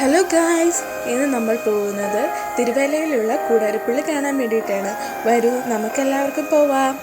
Hello guys ഇന്ന് നമ്മൾ പോകുന്നത് തിരുവല്ലയിലുള്ള കൂടാരപ്പുള്ളി കാണാൻ വേണ്ടിയിട്ടാണ്. വരൂ നമുക്കെല്ലാവർക്കും പോവാം.